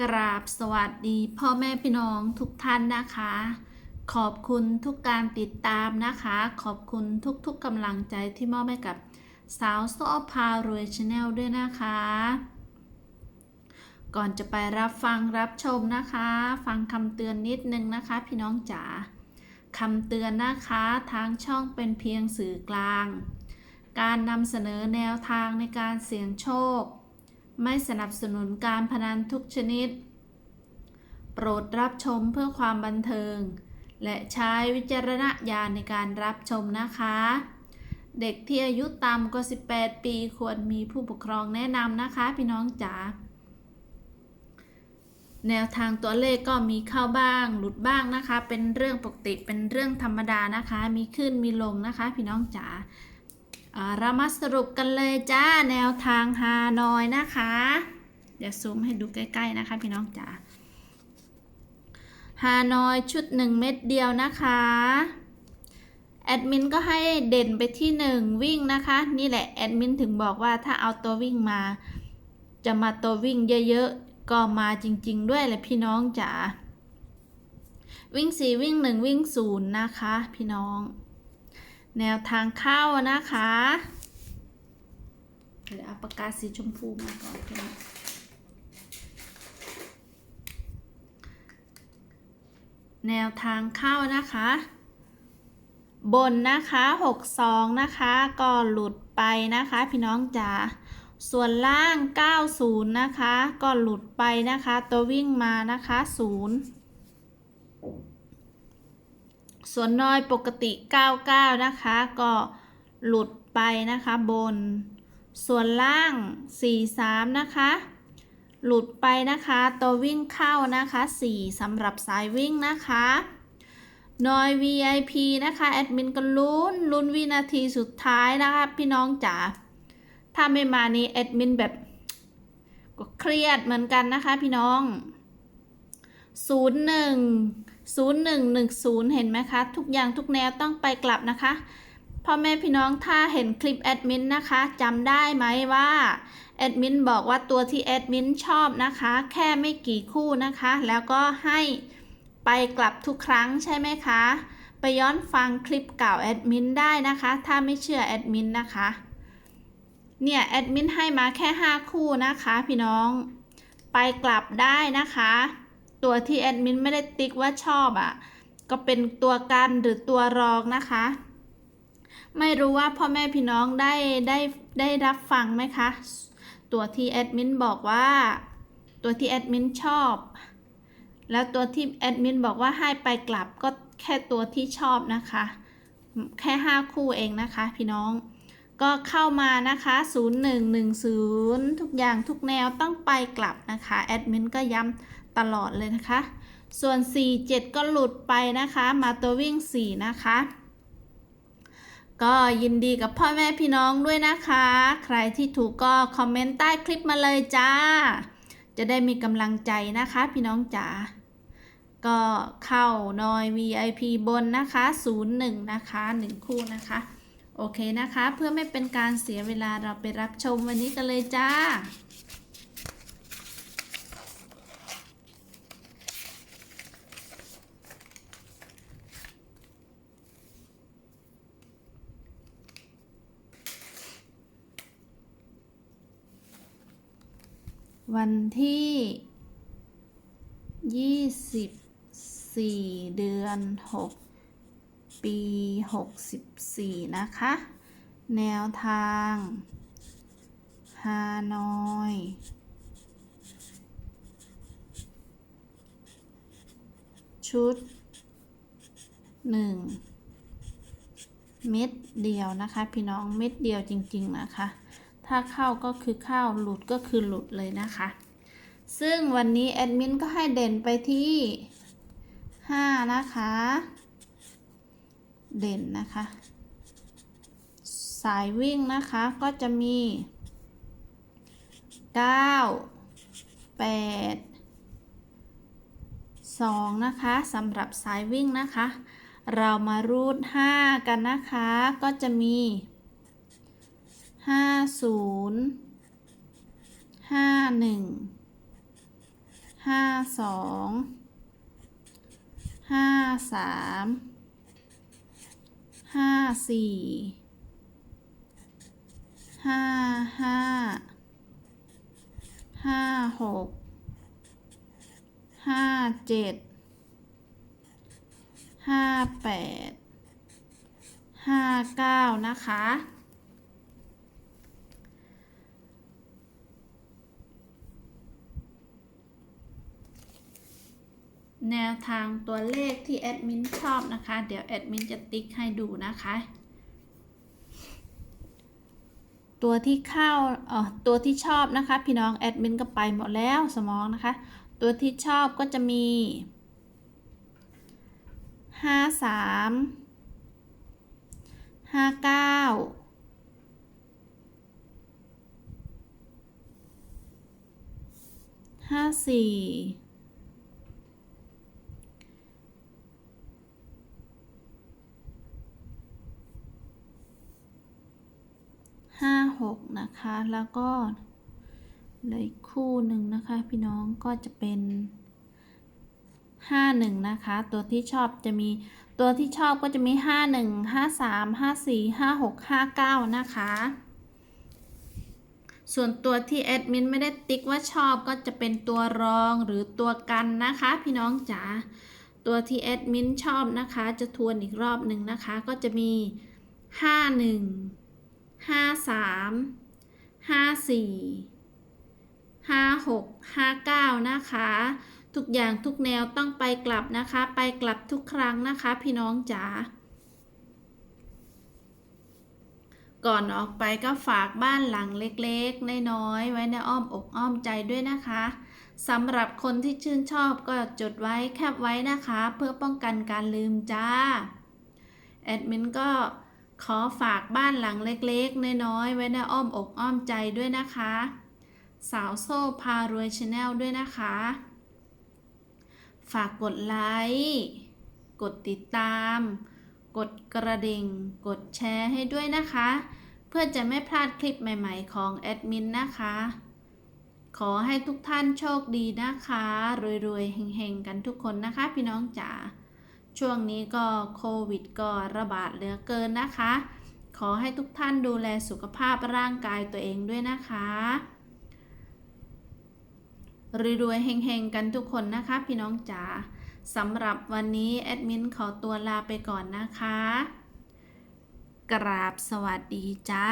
กราบสวัสดีพ่อแม่พี่น้องทุกท่านนะคะ ขอบคุณทุกการติดตามนะคะ ขอบคุณทุกๆกำลังใจที่มอบให้กับสาวโซอพารวยชาแนลด้วยนะคะ ก่อนจะไปรับฟังรับชมนะคะ ฟังคำเตือนนิดนึงนะคะ พี่น้องจ๋าคำเตือนนะคะทางช่องเป็นเพียงสื่อกลาง การนำเสนอแนวทางในการเสี่ยงโชค ไม่สนับสนุนการพนันทุกชนิด โปรดรับชมเพื่อความบันเทิง และใช้วิจารณญาณในการรับชมนะคะ เด็กที่อายุต่ำกว่า 18 ปีควรมีผู้ปกครองแนะนำนะคะ พี่น้องจ๋าแนวทางตัวเลขก็มีเข้าบ้างหลุดบ้างนะคะ เป็นเรื่องปกติเป็นเรื่องธรรมดานะคะ มีขึ้นมีลงนะคะ พี่น้องจ๋าอ่า เรามาสรุปกันเลยจ้าแนวทางฮานอยนะคะ เดี๋ยวซูมให้ดูใกล้ ๆ นะคะ พี่น้องจ๋าฮานอยชุด 1 เม็ดเดียวนะคะ แอดมินก็ให้เด่นไปที่ 1 วิ่งนะคะ นี่แหละแอดมินถึงบอกว่าถ้าเอาตัววิ่งมา จะมาตัววิ่งเยอะๆ ก็มาจริง ๆ ด้วยแหละพี่น้องจ๋าวิ่ง 4 วิ่ง 1 วิ่ง0นะคะ พี่น้อง แนวทางเข้านะคะ เดี๋ยวเอาปากกาสีชมพูมาก่อนพี่องแนวทางเข้านะคะ บนนะคะ62นะคะก็หลุดไปนะคะ พี่น้องจ๋าส่วนล่าง 90 นะคะ ก็หลุดไปนะคะ ตัววิ่งมานะคะ 0 ส่วนน้อยปกติ 99 นะคะ ก็หลุดไปนะคะบน ส่วนล่าง 43 นะคะ หลุดไปนะคะ ตัววิ่งเข้านะคะ 4สำหรับสายวิ่งนะคะน้อย VIP นะคะ แอดมินก็ลุ้นลุ้นวินาทีสุดท้ายนะคะ พี่น้องจ๋าถ้าไม่มานี้แอดมินแบบก็เครียดเหมือนกันนะคะพี่น้อง 01 0110 เห็นไหมคะ ทุกอย่างทุกแนวต้องไปกลับนะคะพ่อแม่พี่น้องถ้าเห็นคลิปแอดมินนะคะจำได้ไหมว่าแอดมินบอกว่าตัวที่แอดมินชอบนะคะ แค่ไม่กี่คู่นะคะ แล้วก็ให้ไปกลับทุกครั้งใช่ไหมคะ ไปย้อนฟังคลิปเก่าแอดมินได้นะคะ ถ้าไม่เชื่อแอดมินนะคะ เนี่ยแอดมินให้มาแค่ 5 คู่นะคะ พี่น้องไปกลับได้นะคะ ตัวที่แอดมินไม่ได้ติ๊กว่าชอบอะ่ะ ก็เป็นตัวกันหรือตัวรองนะคะ ไม่รู้ว่าพ่อแม่พี่น้องได้ได้ได้รับฟังไหมคะ ตัวที่แอดมินบอกว่า ตัวที่แอดมินชอบ แล้วตัวที่แอดมินบอกว่าให้ไปกลับก็แค่ตัวที่ชอบนะคะ แค่ 5 คู่เองนะคะ พี่น้อง ก็เข้ามานะคะ 0110 ทุกอย่างทุกแนวต้องไปกลับนะคะ แอดมินก็ย้ำตลอดเลยนะคะ ส่วน 47 ก็หลุดไปนะคะ มาตัววิ่ง 4 นะคะ ก็ยินดีกับพ่อแม่พี่น้องด้วยนะคะ ใครที่ถูกก็คอมเมนต์ใต้คลิปมาเลยจ้า จะได้มีกำลังใจนะคะพี่น้องจ๋า ก็เข้านอย VIP บนนะคะ 01 นะคะ 1 คู่นะคะ โอเคนะคะ เพื่อไม่เป็นการเสียเวลาเราไปรับชมวันนี้กันเลยจ้า วันที่ 24 เดือน 6 ปี 64 นะคะ แนวทางฮานอยชุด 1 เม็ดเดียวนะคะ พี่น้องเม็ดเดียวจริง ๆ นะคะ ถ้าเข้าก็คือเข้าหลุดก็คือหลุดเลยนะคะ ซึ่งวันนี้แอดมินก็ให้เด่นไปที่ 5 นะคะ เด่นนะคะ สายวิ่งนะคะก็จะมี 9 8 2 นะคะสำหรับสายวิ่งนะคะ เรามารูด 5 กันนะคะ ก็จะมีห้าศูนย์ห้าหนึ่งห้าสองห้าสาม ห้าสี่ห้าห้าห้าหกห้าเจ็ดห้าแปดห้าเก้านะคะ แนวทางตัวเลขที่แอดมินชอบนะคะ เดี๋ยวแอดมินจะติ๊กให้ดูนะคะ ตัวที่เข้าเอ่อตัวที่ชอบนะคะ พี่น้องแอดมินก็ไปหมดแล้วสมองนะคะ ตัวที่ชอบก็จะมีห้าสามห้าเก้าห้าสี่ ห้าหกนะคะ แล้วก็เลยคู่หนึ่งนะคะ พี่น้องก็จะเป็นห้าหนึ่งนะคะ ตัวที่ชอบจะมีตัวที่ชอบก็จะมีห้าหนึ่งห้าสามห้าสี่ห้าหกห้าเก้านะคะ ส่วนตัวที่แอดมินไม่ได้ติ๊กว่าชอบก็จะเป็นตัวรองหรือตัวกันนะคะ พี่น้องจ๋า ตัวที่แอดมินชอบนะคะ จะทวนอีกรอบหนึ่งนะคะ ก็จะมีห้าหนึ่ง ห้าสามห้าสี่ห้าหกห้าเก้านะคะ ทุกอย่างทุกแนวต้องไปกลับนะคะ ไปกลับทุกครั้งนะคะ พี่น้องจ๋าก่อนออกไปก็ฝากบ้านหลังเล็กๆ น้อยๆ ไว้ในอ้อมอกอ้อมใจด้วยนะคะสำหรับคนที่ชื่นชอบก็จดไว้แคปไว้นะคะ เพื่อป้องกันการลืมจ้า แอดมินก็ ขอฝากบ้านหลังเล็กๆ น้อยๆ ไว้ในอ้อมอกอ้อมใจด้วยนะคะ สาวโซ่พารวยชาแนลด้วยนะคะ ฝากกดไลค์ กดติดตาม กดกระดิ่ง กดแชร์ให้ด้วยนะคะ เพื่อจะไม่พลาดคลิปใหม่ๆของแอดมินนะคะ ขอให้ทุกท่านโชคดีนะคะ รวยๆเฮงๆ กันทุกคนนะคะ พี่น้องจ๋า ช่วงนี้ก็โควิดก็ระบาดเหลือเกินนะคะ ขอให้ทุกท่านดูแลสุขภาพร่างกายตัวเองด้วยนะคะรวยๆเฮงๆกันทุกคนนะคะ พี่น้องจ๋าสำหรับวันนี้แอดมินขอตัวลาไปก่อนนะคะ กราบสวัสดีจ้า